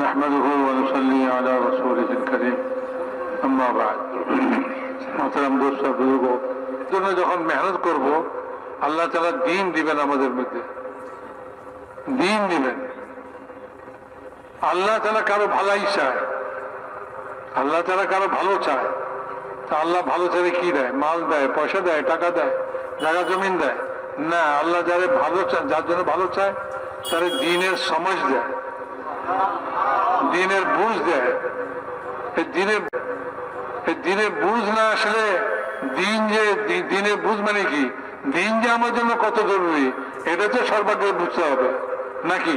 نحمده ونصلي على رسوله الكريم. أما بعد. محترم دوست বুজুর্গো জন্য যখন মেহনত করব আল্লাহ তালা দিন দিবেন আমাদের মধ্যে দিন দিবেন আল্লাহ তালা কারও ভালাই চায় আল্লাহ তালা কারও ভালো চায় তা আল্লাহ ভালো চাইলে কি দেয় মাল দেয় পয়সা দেয় টাকা দেয় জায়গা জমিন দেয় না আল্লাহ যারে ভালো চায় যার জন্য ভালো চায় তারে দিনের সমাজ দেয় দিনের বুঝ দেয় এই দিনের বুঝ না আসলে দিন যে, দি- দিনের বুঝ মানে কি? দিন যে আমার জন্য কত জরুরি, এটা তো সর্বাগ্রে বুঝতে হবে। নাকি?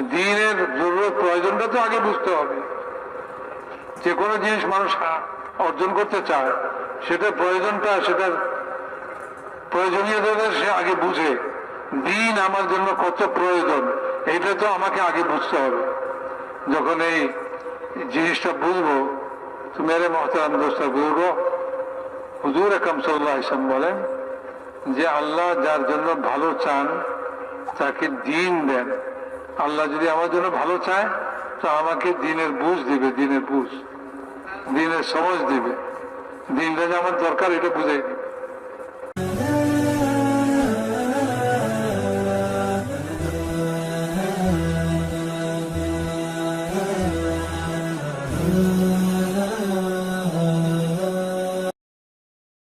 দিনের জরুরত, প্রয়োজনটা তো আগে বুঝতে হবে। যে কোনো জিনিস মানুষ অর্জন করতে চায়, সেটার প্রয়োজনটা, সেটার প্রয়োজনীয়তা সে আগে বুঝে। দিন আমার জন্য কত প্রয়োজন, এটা তো আমাকে আগে বুঝতে হবে। যখন এই জিনিসটা বুঝব তো মেরে মহতারাম দোস্তা, বুঝব। হুজুর একম সাল্লাহ ইসলাম বলেন যে আল্লাহ যার জন্য ভালো চান, তাকে দিন দেন। আল্লাহ যদি আমার জন্য ভালো চায়, তো আমাকে দিনের বুঝ দিবে, দিনের বুঝ, দিনের সমঝ দিবে। দিনটা যে আমার দরকার, এটা বুঝাই love.